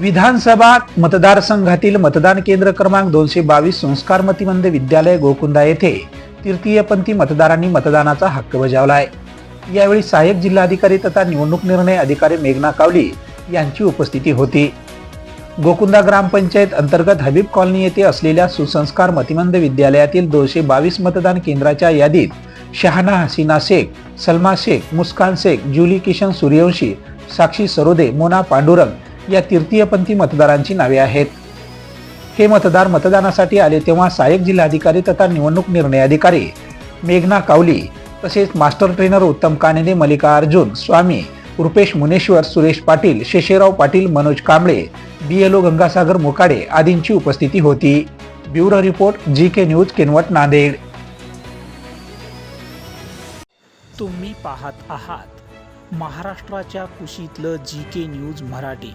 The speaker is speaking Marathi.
विधानसभा मतदारसंघातील मतदान केंद्र क्रमांक दोनशे बावीस संस्कार मतिमंद विद्यालय गोकुंदा येथे तृतीयपंथी मतदारांनी मतदानाचा हक्क बजावला आहे यावेळी सहाय्यक जिल्हाधिकारी तथा निवडणूक निर्णय अधिकारी मेघना कावली यांची उपस्थिती होती. गोकुंदा ग्रामपंचायत अंतर्गत हबीब कॉलनी येथे असलेल्या सुसंस्कार मतिमंद विद्यालयातील दोनशे बावीस मतदान केंद्राच्या यादीत शहाना हसीना शेख सलमा शेख मुस्कान शेख जुली किशन सूर्यवंशी साक्षी सरोदे मोना पांडुरंग या तृतीयपंथी मतदारांची नावे आहेत. हे मतदार मतदानासाठी आले तेव्हा सहाय्यक जिल्हाधिकारी तथा निवडणूक निर्णय अधिकारी मेघना कावली तसेच master trainer Uttam Kanene Mallikarjun Swami Rupesh Muneshwar Suresh Patil Shesherao Patil Manoj Kamble B L O Gangasagar Mokade आदींची उपस्थिती होती. Bureau report G K news Kinwat Nanded. तुम्ही पाहत आहात महाराष्ट्राच्या कुशीतलं जी के न्यूज मराठी.